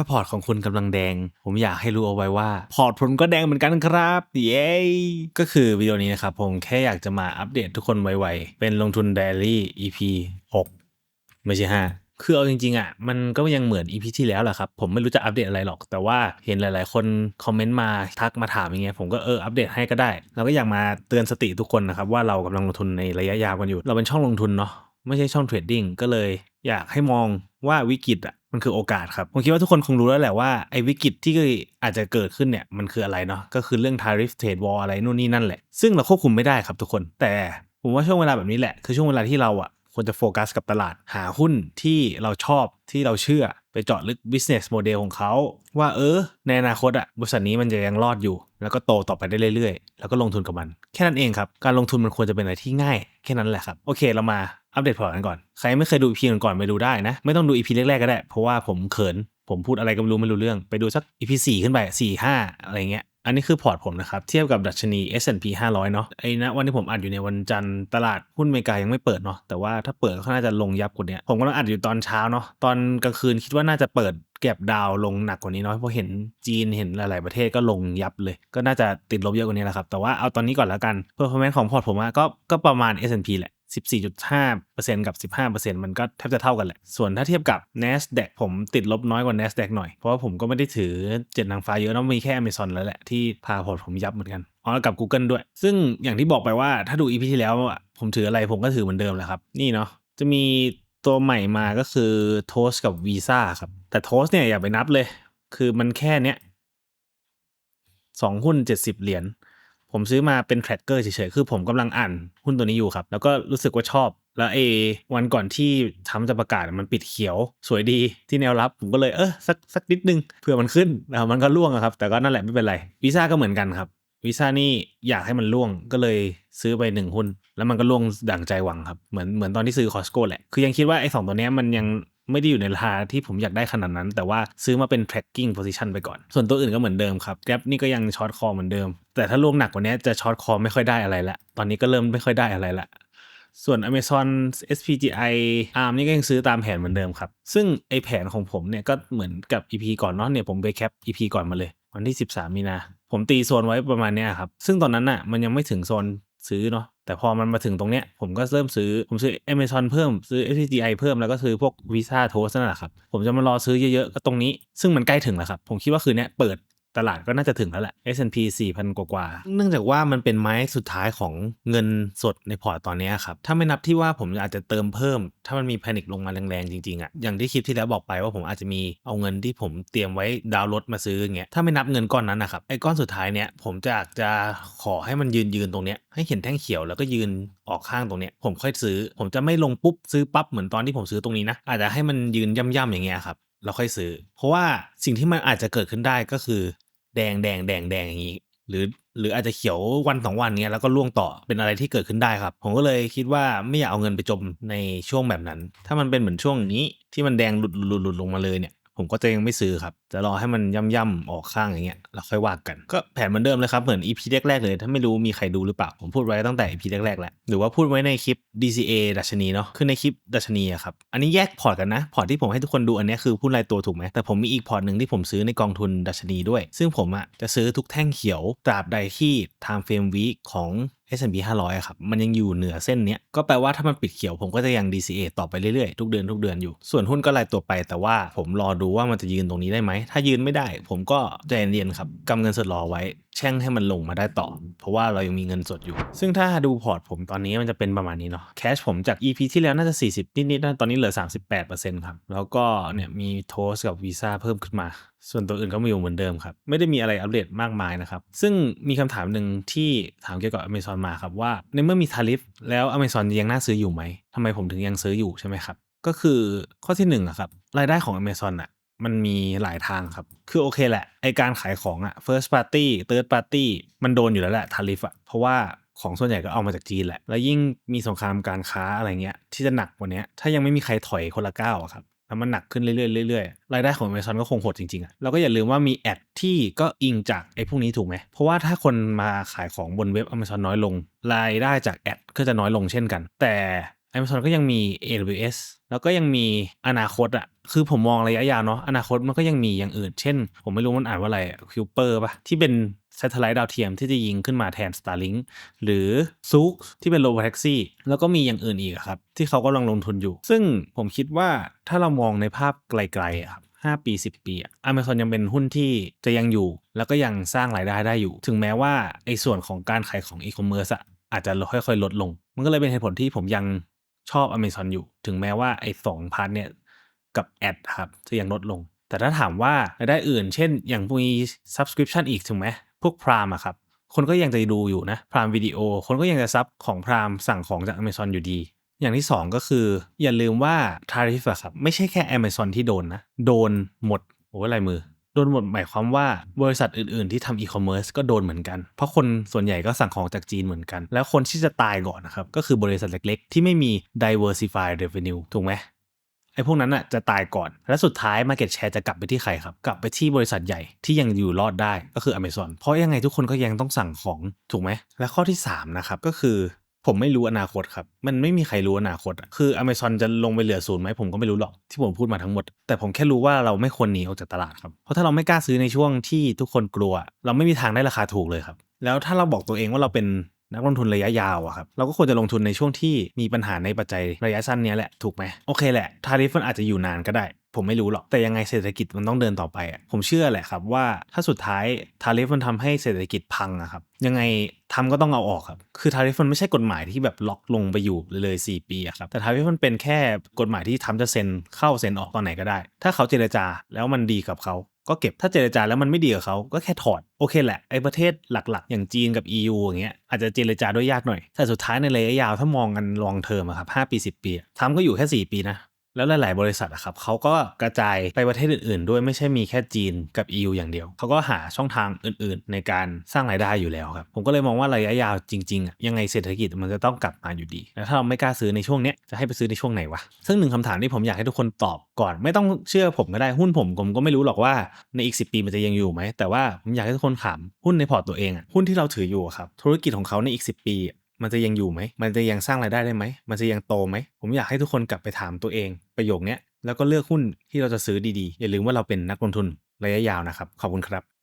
ถ้าพอร์ตของคุณกำลังแดง ผมอยากให้รู้เอาไว้ว่า พอร์ตผมก็แดงเหมือนกันครับ เย้ก็คือวิดีโอนี้นะครับ ผมแค่อยากจะมาอัปเดตทุกคนไวๆ เป็นลงทุน Daily EP 6 ไม่ใช่ 5คือเอาจริงๆอะมันก็ยังเหมือน EP ที่แล้วแหละครับ ผมไม่รู้จะอัปเดตอะไรหรอก แต่ว่าเห็นหลายๆ คนคอมเมนต์มาทักมาถามอย่างเงี้ยผมก็เอออัปเดตให้ก็ได้เราก็อยากมาเตือนสติทุกคนนะครับ ว่าเรากำลังลงทุนในระยะยาวกันอยู่ เราเป็นช่องลงทุนเนาะไม่ใช่ช่องเทรดดิ้งก็เลย อยากให้มองว่าวิกฤตอะ มันคือโอกาสครับผมคิดว่าทุกคนคงรู้แล้วแหละว่าไอ้วิกฤตที่อาจจะเกิดขึ้นเนี่ยมันคืออะไรเนาะก็คือเรื่อง tariff trade war อะไรนู่นนี่นั่นแหละ ซึ่งเราควบคุมไม่ได้ครับทุกคน แต่ผมว่าช่วงเวลาแบบนี้แหละ คือช่วงเวลาที่เราอะควรจะโฟกัสกับตลาดหาหุ้นที่เราชอบที่เราเชื่อไปเจาะลึก business model ของเขา ว่าเออ ในอนาคตอะบริษัทนี้มันจะยังรอดอยู่ แล้วก็โตต่อไปได้เรื่อยๆ แล้วก็ลงทุนกับมัน แค่นั้นเองครับ การลงทุนมันควรจะเป็นอะไรที่ง่าย แค่นั้นแหละครับ โอเคเรามา อัปเดตพอร์ตกันก่อน ใครไม่เคยดู EP ก่อนๆไปดูได้นะ ไม่ต้องดู EP แรกๆก็ได้ เพราะว่าผมเขิน ผมพูดอะไรก็ไม่รู้ไม่รู้เรื่อง ไปดูสัก EP 4ขึ้นไป4 5อะไรเงี้ย อันนี้คือพอร์ตผมนะครับ เทียบกับดัชนี S&P 500 เนาะไอ้นะวันที่ผมอัดอยู่ในวันจันทร์ตลาดหุ้นอเมริกายังไม่เปิดเนาะ แต่ว่าถ้าเปิดก็น่าจะลงยับกว่านี้ผมกำลังอัดอยู่ตอนเช้าเนาะ ตอนกลางคืนคิดว่าน่าจะเปิดแก็บดาวลงหนักกว่านี้เนาะเพราะเห็นจีนเห็นหลาย ๆ ประเทศก็ลงยับเลย ก็น่าจะติดลบเยอะกว่านี้แหละครับ แต่ว่าเอาตอนนี้ก่อนแล้วกัน performance ของพอร์ตผมก็ก็ประมาณ S&P แหละ 14.5%กับ 15%มันก็แทบจะเท่ากันแหละ ส่วนถ้าเทียบกับ NASDAQ ผมติดลบน้อยกว่า NASDAQ หน่อย เพราะว่าผมก็ไม่ได้ถือเจ็ดนางฟ้าเยอะนะมีแค่ Amazon แล้วแหละที่พาพอร์ตผมยับเหมือนกันอ๋อแล้วกับ Google ด้วย ซึ่งอย่างที่บอกไปว่าถ้าดู EP ที่แล้วผมถืออะไรผมก็ถือเหมือนเดิมแหละครับ นี่เนาะจะมีตัวใหม่มาก็คือ Toast กับ Visa ครับ แต่ Toast เนี่ยอย่าไปนับเลย คือมันแค่เนี้ยสองหุ้น70เหรียญ ผมซื้อมาเป็น tracker เฉยๆ คือผมกำลังอ่านหุ้นตัวนี้อยู่ครับ แล้วก็รู้สึกว่าชอบ แล้วเอวันก่อนที่ทำจะประกาศมันปิดเขียว สวยดีที่แนวรับ ผมก็เลยเออสักสักนิดนึงเผื่อมันขึ้นแล้วมันก็ล่วงครับ แต่ก็นั่นแหละไม่เป็นไรวีซ่าก็เหมือนกันครับวีซ่านี่อยากให้มันล่วงก็เลยซื้อไปหนึ่งหุ้น แล้วมันก็ล่วงดั่งใจหวังครับ เหมือนเหมือนตอนที่ซื้อคอสโก้แหละ คือยังคิดว่าไอ้สองตัวเนี้ยมันยัง ไม่ได้อยู่ในราคาที่ผมอยากได้ขนาดนั้น แต่ว่าซื้อมาเป็น tracking position ไปก่อน ส่วนตัวอื่นก็เหมือนเดิมครับแกร็บนี่ก็ยังช็อตคอเหมือนเดิม แต่ถ้าลวงหนักกว่านี้จะช็อตคอไม่ค่อยได้อะไรละ ตอนนี้ก็เริ่มไม่ค่อยได้อะไรละส่วน Amazon SPGI ARM นี่ก็ยังซื้อตามแผนเหมือนเดิมครับ ซึ่งไอแผนของผมเนี่ยก็เหมือนกับ EP ก่อนเนาะเนี่ยผมไปแคป EP ก่อนมาเลย วันที่ 13 มีนา ผมตีโซนไว้ประมาณเนี้ยครับ ซึ่งตอนนั้นน่ะมันยังไม่ถึงโซนซื้อเนาะ แต่พอมันมาถึงตรงเนี้ยผมก็เริ่มซื้อ ผมซื้อ Amazon เพิ่มซื้อ SPGI เพิ่มแล้วก็ซื้อพวก Visa Toast นั่นแหละครับ ผมจะมารอซื้อเยอะๆ ก็ตรงนี้ ซึ่งมันใกล้ถึงแล้วครับ ผมคิดว่าคืนนี้เปิด ตลาดก็น่าจะถึงแล้วแหละ S&P 4,000กว่า เนื่องจากว่ามันเป็นไม้สุดท้ายของเงินสดในพอร์ตตอนนี้ครับ ถ้าไม่นับที่ว่าผมอาจจะเติมเพิ่ม ถ้ามันมีแพนิคลงมาแรงๆ จริงๆอะ่ะ อย่างที่คลิปที่แล้วบอกไปว่าผมอาจจะมีเอาเงินที่ผมเตรียมไว้ดาวรถมาซื้ออย่างเงี้ย ถ้าไม่นับเงินก้อนนั้นนะครับ ไอ้ก้อนสุดท้ายเนี้ยผมจะอยากจะขอให้มันยืนยืนตรงเนี้ย ให้เห็นแท่งเขียวแล้วก็ยืนออกข้างตรงเนี้ย ผมค่อยซื้อ ผมจะไม่ลงปุ๊บซื้อปั๊บเหมือนตอนที่ผมซื้อตรงนี้นะ อาจจะให้มันยืนย่ำๆอย่างเงี้ยครับ เราค่อยซื้อ เพราะว่าสิ่งที่มันอาจจะเกิดขึ้นได้ก็คือ แดงแดงแดงแดงอย่างนี้ หรือหรืออาจจะเขียววันสองวันเนี้ยแล้วก็ล่วงต่อเป็นอะไรที่เกิดขึ้นได้ครับ ผมก็เลยคิดว่าไม่อยากเอาเงินไปจมในช่วงแบบนั้น ถ้ามันเป็นเหมือนช่วงนี้ที่มันแดงหลุดหลุดหลุดลงมาเลยเนี่ย ผมก็จะยังไม่ซื้อครับ จะรอให้มันย่ำย่ำๆออกข้างอย่างเงี้ยแล้วค่อยว่ากัน ก็แผนเหมือนเดิมเลยครับ เหมือน EP แรกๆเลย ถ้าไม่รู้มีใครดูหรือเปล่า ผมพูดไว้ตั้งแต่ EP แรกๆแล้ว หรือว่าพูดไว้ในคลิป DCA ดัชนีเนาะ คือในคลิปดัชนีอะครับ อันนี้แยกพอร์ตกันนะ พอร์ตที่ผมให้ทุกคนดูอันนี้คือหุ้นรายตัวถูกไหม แต่ผมมีอีกพอร์ตหนึ่งที่ผมซื้อในกองทุนดัชนีด้วย ซึ่งผมอะจะซื้อทุกแท่งเขียวตราบใดที่ time frame week ของ S&P 500อะครับ มันยังอยู่เหนือเส้นเนี้ย ก็แปลว่าถ้ามันปิดเขียวผมก็จะยัง DCA ต่อไปเรื่อยๆ ทุกเดือนทุกเดือนอยู่ ส่วนหุ้นก็รายตัวไป แต่ว่าผมรอดูว่ามันจะยืนตรงนี้ได้ไหม ถ้ายืนไม่ได้ ผมก็ใจเย็นๆครับกำเงินสดรอไว้ แช่งให้มันลงมาได้ต่อ เพราะว่าเรายังมีเงินสดอยู่ ซึ่งถ้าดูพอร์ตผมตอนนี้มันจะเป็นประมาณนี้เนาะ แคชผมจาก EP ที่แล้วน่าจะ 40 นิดๆตอนนี้เหลือ 38%ครับ แล้วก็เนี่ยมีโทสกับวีซ่าเพิ่มขึ้นมาส่วนตัวอื่นก็มีอยู่เหมือนเดิมครับ ไม่ได้มีอะไรอัปเดตมากมายนะครับ ซึ่งมีคำถามหนึ่งที่ถามเกี่ยวกับ Amazon มาครับว่า ในเมื่อมีทาริฟแล้ว Amazon ยังน่าซื้ออยู่ไหมทำไมผมถึงยังซื้ออยู่ใช่ไหมครับ ก็คือข้อที่หนึ่งะครับรายได้ของ Amazon อะมันมีหลายทางครับ คือโอเคแหละ ไอการขายของอะ first party third party มันโดนอยู่แล้วแหละทาริฟอะเพราะว่าของส่วนใหญ่ก็เอามาจากจีนแหละ แล้วยิ่งมีสงครามการค้าอะไรเงี้ยที่จะหนักกว่านี้ถ้ายังไม่มีใครถอยคนละก้าวอะครับ แล้วมันหนักขึ้นเรื่อยๆเรื่อยๆรายได้ของ Amazon ก็คงหดจริงๆอะเราก็อย่าลืมว่ามีแอดที่ก็อิงจากไอ้พวกนี้ถูกไหม เพราะว่าถ้าคนมาขายของบนเว็บ Amazon น้อยลง รายได้จากแอดก็จะน้อยลงเช่นกัน แต่ Amazon ก็ยังมี AWS แล้วก็ยังมีอนาคตอะคือผมมองระยะยาวเนาะอนาคตมันก็ยังมีอย่างอื่น เช่น ผมไม่รู้มันอ่านว่าอะไรคิวเปอร์ปะที่เป็น s a t e l l i t e ดาวเทียมที่จะยิงขึ้นมาแทน Starlink หรือซูกที่เป็นโ o แท็กซี่แล้วก็มีอย่างอื่นอีกครับ ที่เขากำลังลงทุนอยู่ ซึ่งผมคิดว่าถ้าเรามองในภาพไกลๆครับ5ปี10ปีอะอเมซอนยังเป็นหุ้นที่จะยังอยู่ แล้วก็ยังสร้างรายได้ได้อยู่ ถึงแม้ว่าไอ้ส่วนของการขายของอีคอมเมิร์ซอะอาจจะค่อยๆ ลดลง มันก็เลยเป็นเหตุผลที่ผมยังชอบ Amazon อยู่ ถึงแม้ว่าไอ้สองพาร์ทเนี่ยกับแอดครับจะยังลดลง แต่ถ้าถามว่ารายได้อื่น เช่น อย่างมี subscription อีกถูกไหม พวกพรามอะครับ คนก็ยังจะดูอยู่นะ พรามวิดีโอ คนก็ยังจะซับของพรามสั่งของจาก Amazon อยู่ดี อย่างที่ 2 ก็คือ อย่าลืมว่า tariff อะครับ ไม่ใช่แค่ Amazon ที่โดนนะ โดนหมดโอ้ยลายมือ โดนหมดหมายความว่าบริษัทอื่นๆที่ทำอีคอมเมิร์ซก็โดนเหมือนกัน เพราะคนส่วนใหญ่ก็สั่งของจากจีนเหมือนกัน แล้วคนที่จะตายก่อนนะครับก็คือบริษัทเล็กๆ ที่ไม่มี diversify revenue ถูกไหม ไอ้พวกนั้นอะจะตายก่อน และสุดท้าย Market Share จะกลับไปที่ใครครับ กลับไปที่บริษัทใหญ่ที่ยังอยู่รอดได้ก็คือ Amazon เพราะยังไงทุกคนก็ยังต้องสั่งของถูกไหม และข้อที่ 3 นะครับ ก็คือผมไม่รู้อนาคตครับ มันไม่มีใครรู้อนาคต คือ Amazon จะลงไปเหลือศูนย์ไหมผมก็ไม่รู้หรอกที่ผมพูดมาทั้งหมด แต่ผมแค่รู้ว่าเราไม่ควรหนีออกจากตลาดครับ เพราะถ้าเราไม่กล้าซื้อในช่วงที่ทุกคนกลัว เราไม่มีทางได้ราคาถูกเลยครับ แล้วถ้าเราบอกตัวเองว่าเราเป็น นักลงทุนระยะยาวอะครับเราก็ควรจะลงทุนในช่วงที่มีปัญหาในปัจจัยระยะสั้นนี้แหละถูกไหมโอเคแหละทาริฟมันอาจจะอยู่นานก็ได้ ผมไม่รู้หรอก แต่ยังไงเศรษฐกิจมันต้องเดินต่อไปอะผมเชื่อแหละครับว่าถ้าสุดท้ายทาริฟมันทำให้เศรษฐกิจพังอะครับยังไงทำก็ต้องเอาออกครับ คือทาริฟมันไม่ใช่กฎหมายที่แบบล็อกลงไปอยู่เลย 4 ปีอะครับ แต่ทาริฟมันเป็นแค่กฎหมายที่ทำจะเซ็นเข้าเซ็นออกตอนไหนก็ได้ ถ้าเขาเจรจาแล้วมันดีกับเขา ก็เก็บถ้าเจรจาแล้วมันไม่ดีกับเขาก็แค่ถอดโอเคแหละไอ้ประเทศหลักๆ อย่างจีนกับ EU อย่างเงี้ยอาจจะเจรจาด้วยยากหน่อย แต่สุดท้ายในระยะยาวถ้ามองกันลองเทอมอะครับ5ปี 10 ปีทำก็อยู่แค่ 4 ปีนะ แล้วหลาย ๆ บริษัทอะครับเขาก็กระจายไปประเทศอื่น ๆ ด้วยไม่ใช่มีแค่จีนกับ EU อย่างเดียว เขาก็หาช่องทางอื่น ๆ ในการสร้างรายได้อยู่แล้วครับ ผมก็เลยมองว่าระยะยาวจริง ๆอะยังไงเศรษฐกิจมันจะต้องกลับมาอยู่ดี แล้วถ้าเราไม่กล้าซื้อในช่วงเนี้ยจะให้ไปซื้อในช่วงไหนวะ ซึ่งหนึ่งคำถามที่ผมอยากให้ทุกคนตอบก่อน ไม่ต้องเชื่อผมก็ได้หุ้นผมผมก็ไม่รู้หรอกว่าในอีก 10 ปีมันจะยังอยู่ไหมแต่ว่าผมอยากให้ทุกคนถามหุ้นในพอร์ตตัวเองอะหุ้นที่เราถืออยู่ครับธุรกิจของเขาในอีก 10 ปี มันจะยังอยู่ไหม มันจะยังสร้างรายได้ได้ไหม มันจะยังโตไหม ผมอยากให้ทุกคนกลับไปถามตัวเองประโยคนี้แล้วก็เลือกหุ้นที่เราจะซื้อดีๆ อย่าลืมว่าเราเป็นนักลงทุนระยะยาวนะครับ ขอบคุณครับ